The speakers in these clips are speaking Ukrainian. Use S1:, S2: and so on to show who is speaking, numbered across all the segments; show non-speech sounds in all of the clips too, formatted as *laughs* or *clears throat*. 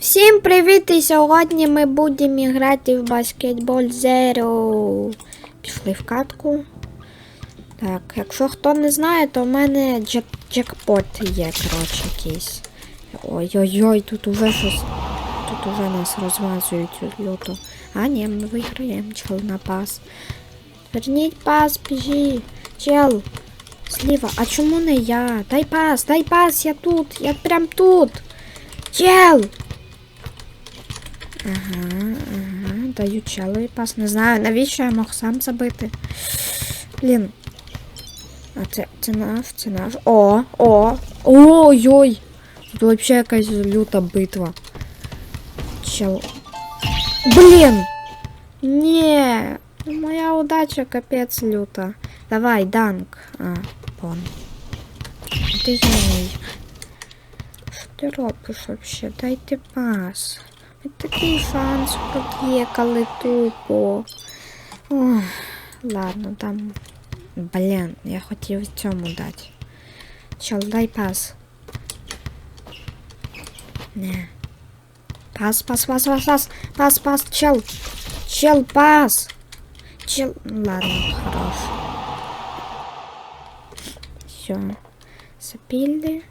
S1: Всім привіт! І сьогодні ми будемо грати в баскетбол Zero. Пішли в катку. Так, якщо хто не знає, то в мене джек джекпот є, коротше, якийсь. Ой-ой-ой, тут уже щось. Тут уже нас розвазують люто. А, ні, ми виграємо, чел на пас. Верніть пас, біжи. Чел. Зліва, а чому не я? Дай пас, дай пас, я тут, я прям тут. Чел! Ага, ага, даю челові пас. Не знаю, навіщо я мог сам забити. Блін. А це, це наш, це наш. О, о, ой-ой. Тут вообще якась люта битва. Чел. Блін! Ні, моя удача капець люта. Давай, данк. А, пон. Ти геній. Що ти робиш вообще? Дайте пас. Ось Такий шанс проб'єкали тупо. Ох, ладно, там. Блін, я хотів цьому дати. Чел, дай пас. Не. Пас, пас, пас, пас, пас, пас, пас, чел. Чел, пас. Чел. Ладно, хорош. Все. Запілли.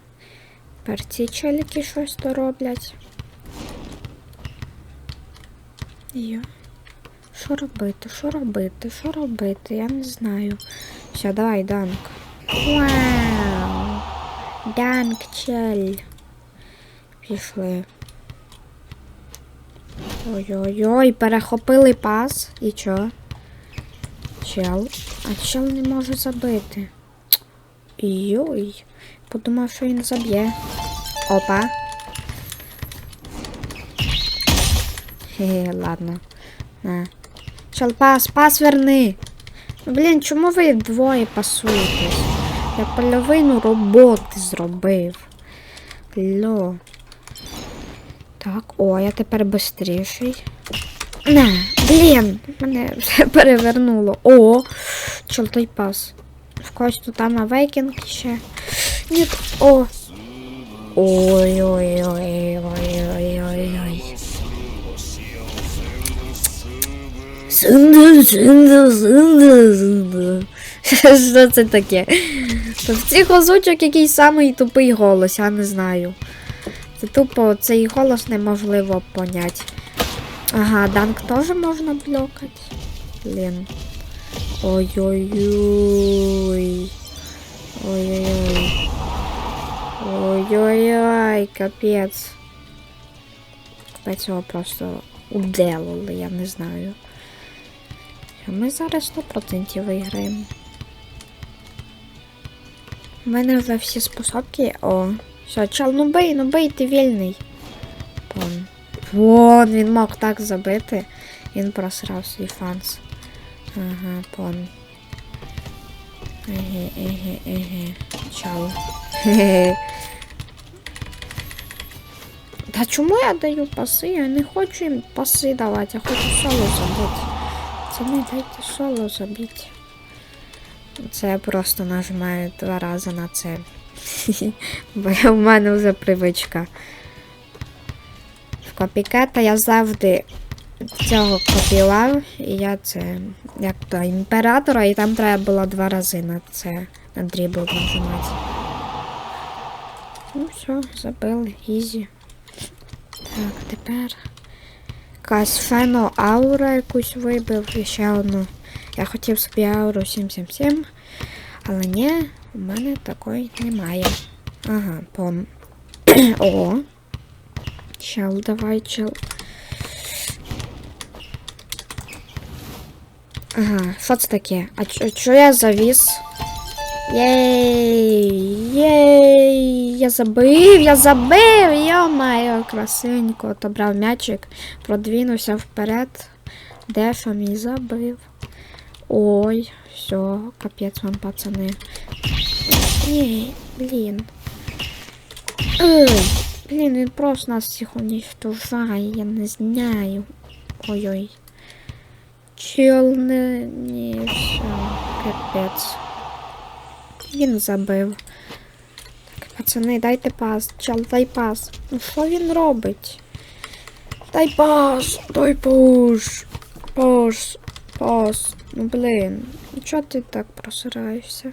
S1: Тепер ці челіки щось дороблять. Йо. Що робити? Що робити? Що робити? Я не знаю. Все, давай, данк. Вау! Данк, чель. Пішли. Ой-ой-ой, перехопили пас. І чо? Чел. А чел не може забити. Йой. Подумав, що він заб'є. Опа. Хе, ладно. На. Чел, пас, пас верни. Ну, блін, чому ви двоє пасуєтесь? Я половину роботи зробив. Ло. Так, о, я тепер бистріший. Не, блін, мене все *laughs* перевернуло. О, чел, той пас. В когось тут там авейкінг ще. Ні, о. Ой-ой-ой-ой-ой-ой-ой. Що це таке? В цих озвучок якийсь самий тупий голос, я не знаю. Це тупо цей голос неможливо понять. Ага, данк теж можна блокати. Блін. Ой-ой-ой. Ой-ой-ой. Ой-ой-ой, капець. Капець його просто уделали, я не знаю. Ми зараз 100% виграємо. У мене вже всі способки. О, все, чел, ну бий, ну бий, ти вільний. Пон. Вон, він мог так забити. Він просрав свій фанс. Ага, пон. Еге, еге, еге. Чау. Хе-хе. Та чому я даю паси? Я не хочу їм паси давати, я хочу соло забити. Це дайте соло забити. Це я просто нажимаю два рази на це. *laughs* Бо в мене вже привичка. В копікета я завжди цього копіював, і я це як то імператора, і там треба було два рази на це на дрібл нажимати. Ну все, забили, ізі. Так, тепер якась фено аура якусь вибив і ще одну. Я хотів собі ауру 777, але ні, у мене такої немає. Ага, пом. *clears throat* О. Чел, давай, чел. Ага, що це таке? А чо, чо я завіс? Єй! Єй! Я забив, я забив! Йо-моє, красивенько. Отобрав м'ячик, продвинувся вперед. Дефом і забив. Ой, все, капець вам, пацани. Ні, блін. Ой, блін, він просто нас всіх уничтожає, я не знаю. Ой-ой. Чел не... Ні, все, капець. Він забив. Так, пацани, дайте пас. Чел, дай пас. Ну що він робить? Дай пас! Дай пуш! Пас! Пас! Ну блин, ну чого ти так просираєшся?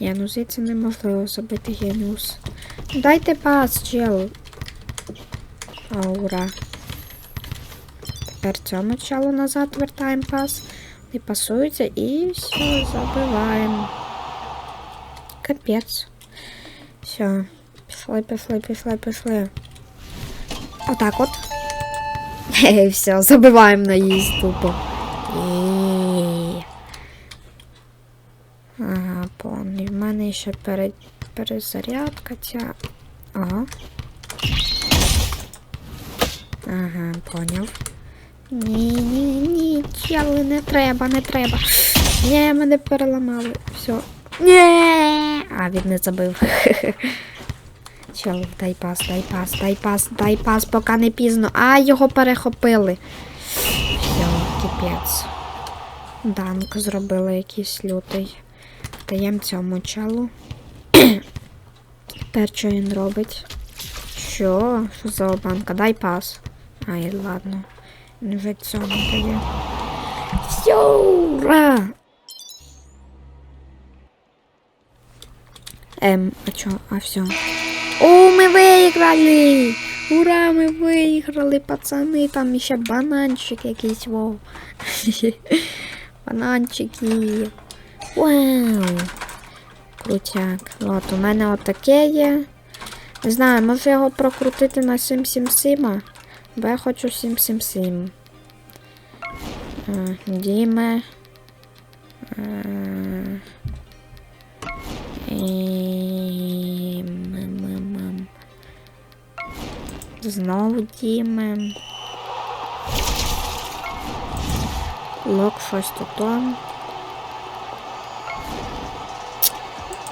S1: Ні, ну звідси неможливо забити геніус. Ну, Дайте пас, чел. А, ура. Тепер цьому челу назад вертаємо пас. Не пасується і все, забиваємо. Капець. Все. Пішли, пішли, пішли, пішли. Отак от. *laughs* Хе, все, забиваємо наїзд тупо. Є. Ага, повний. В мене ще пере... перезарядка ця. Ага. Ага, поняв. Ні, ні, ні, чели, не треба, не треба. Ні, мене переламали. Все. Ні. А, він не забив. *laughs* Чел, дай пас, дай пас, дай пас, дай пас, поки не пізно. А, його перехопили. Все, кипець. Данк зробили якийсь лютий. Даємо цьому челу. *clears throat* Тепер що він робить? Що? Що за обанка? Дай пас. Ай, ладно. Не вже цьому дає. Все, ура! Ем, а чо? А все. О, ми виграли! Ура, ми виграли, пацани, там ще бананчик якийсь, вау. *laughs* Бананчики. Вау. Крутяк. От, у мене отаке є. Не знаю, може його прокрутити на 777, бо я хочу 777. Е, Діме. Знову Діме. Лок щось тут.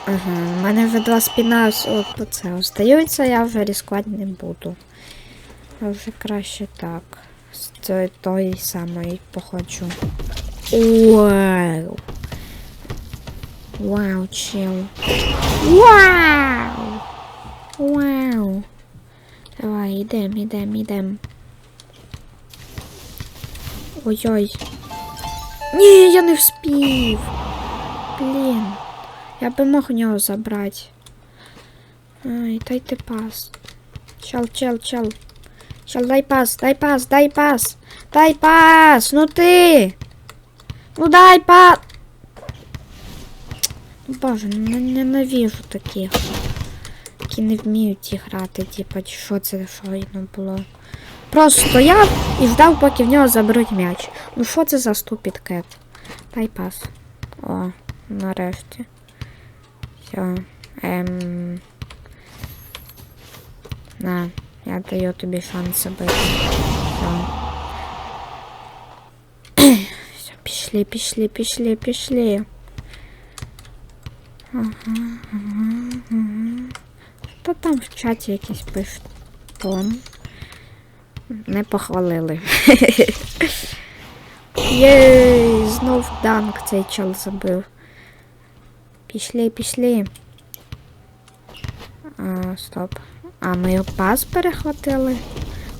S1: Ага, у мене вже два спіна от це остаються, я вже різкувати не буду. Я вже краще так. З тої самої походжу. Вау! Вау, чел. Вау! Вау! Давай, йдем, йдем, йдем. Ой-ой. Ні, я не вспів. Блін. Я би мог у нього забрати. Ай, дайте пас. Чел, чел, чел. Чел, дай пас, дай пас, дай пас. Дай пас, ну ти. Ну дай пас. Ну, Боже, ну ненавижу таких. Які не вміють грати, типа, що це щойно було. Просто стояв і ждав, поки в нього заберуть м'яч. Ну що це за ступід кет? Дай пас. О, нарешті. Все. Ем... На, я даю тобі шанс забити. Все. Все, пішли, пішли, пішли, пішли. Ага, ага, ага. Та там в чаті якийсь пишуть. Тон. Не похвалили. Єй, знов данк цей чел забив. Пішли, пішли. А, стоп. А, ми його пас перехватили.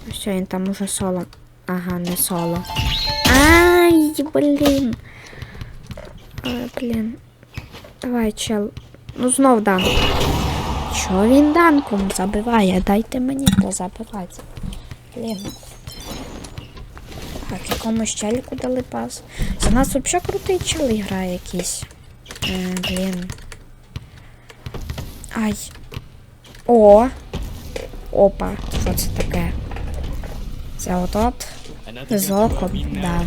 S1: Ну він там уже соло. Ага, не соло. Ай, блін. Ай, блін. Давай, чел. Ну знов данк. Чого він данком забиває? Дайте мені позабивати. Блін. Так, якомусь челіку дали пас. За нас взагалі крутий чел грає якийсь. Е, блін. Ай. О. Опа, що це таке? Це от-от. З оком, да.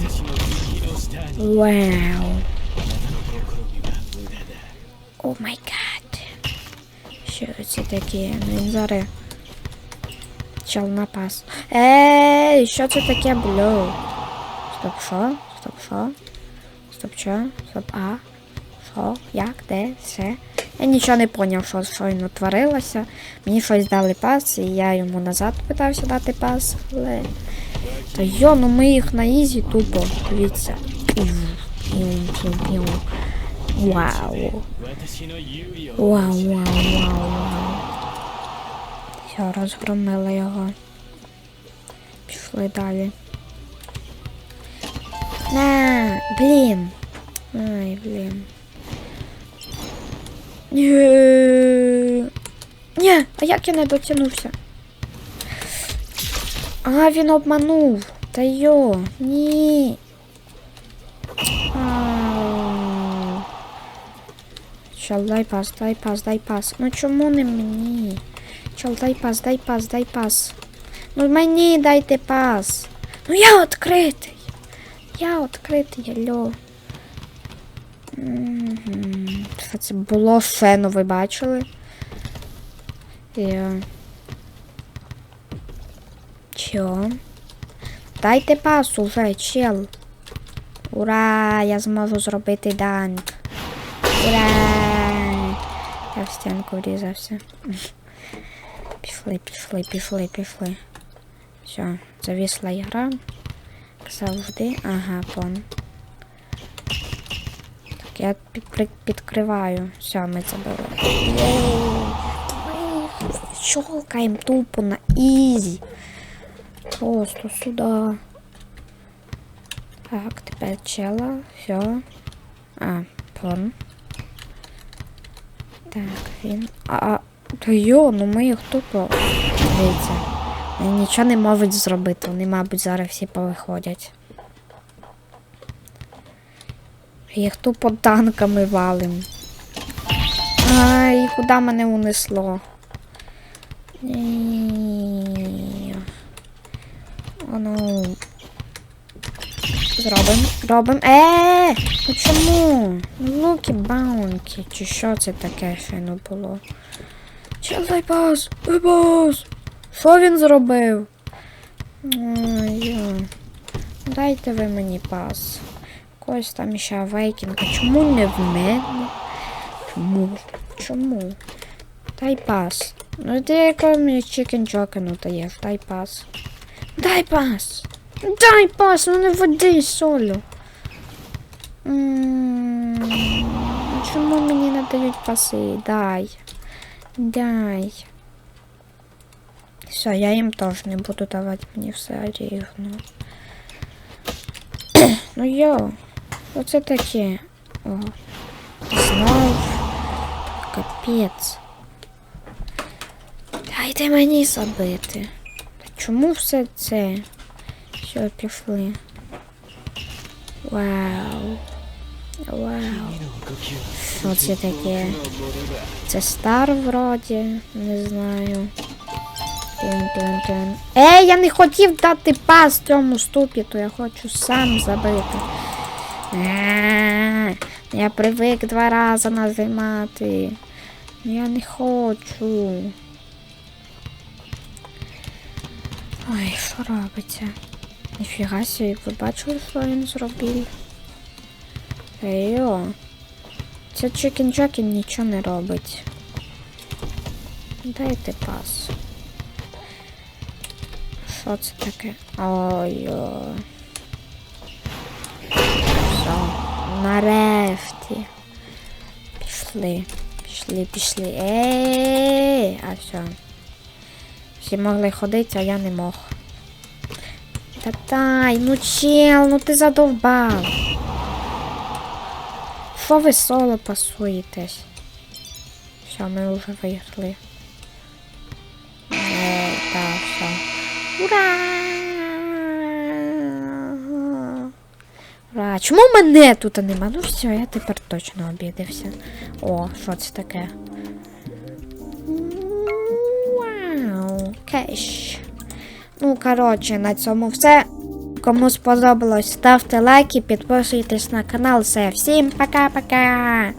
S1: Вау. Це таке? Ну, Він зараз. Чел напас. Ей, що це таке, блю? Стоп, що? Стоп, що? Стоп, що? Стоп, а? Що? Як? Де? Все? Я нічого не поняв, що щойно творилося. Мені щось дали пас, і я йому назад питався дати пас, але. Та йо, ну ми їх на ізі тупо. Дивіться. Вау, вау, вау, вау. Все, розгромили його. Пішли далі. На, блін. Ай, блін. Ні. А як я не дотягнувся? А, він обманув. Та йо, ні. Чел, дай пас, дай пас, дай пас. Ну чому не мені? Чел, дай пас, дай пас, дай пас. Ну мені дайте пас. Ну я відкритий. Я відкритий, алло. Це було фену, ви бачили? Я... Чо? Дайте пас уже, чел. Ура! Я зможу зробити данк. Ура! Я в стінку врізався. Пішли, пішли, пішли, пішли. Все, завісла ігра. Завжди. Ага, пон. Так, я під, підкриваю. Все, ми забили. Щолкаємо тупо на ізі. Просто сюди. Так, тепер чела. Все. А, пон. Так, він. А, а. Та йо, ну ми їх тупо. Дивіться. Нічого не можуть зробити. Вони, мабуть, зараз всі повиходять. Їх тупо танками валим. Ай, куди мене унесло? Ну. Зробимо. Робимо. Е! Ну чому? Ну луки баунки. Чи що це таке ще не було? Чел, дай пас! Дай пас! Що він зробив? Ой. Дайте ви мені пас. Когось там ще авейкінг. А чому не в мене? Чому? Чому? Дай пас. Ну ти який мені чикен чокену даєш, дай пас. Дай пас! Дай пас, ну не води солю. Чому мені не дають паси? Дай. Дай. Все, я їм теж не буду давати мені все рівно. *coughs* ну йо, оце таке. О. Знов. Капець. Дайте мені забити. Та чому все це? Все, пішли. Вау. Вау. Що це таке? Це стар вроді, не знаю. Тин-тин-тин. Ей, я не хотів дати пас цьому ступіту, я хочу сам забити. Е, Я привик два рази нажимати. Я не хочу. Ой, що робиться? Ніфіга собі, ви бачили, що він зробив? Ейо. Це Чикен Джокен нічого не робить. Дайте пас. Що це таке? Ой-ой. Все. Нарешті. Пішли. Пішли, пішли. Ей, а все. Всі могли ходити, а я не мог. Та дай, ну чел, ну ти задовбав. Що ви соло пасуєтесь? Все, ми вже виграли. Е, так, все. Ура! Ура! Чому мене тут нема? Ну все, я тепер точно обідався. О, що це таке? Вау, кеш. Ну, коротше, на цьому все. Кому сподобалось, ставте лайки, підписуйтесь на канал. Все, всім пока-пока!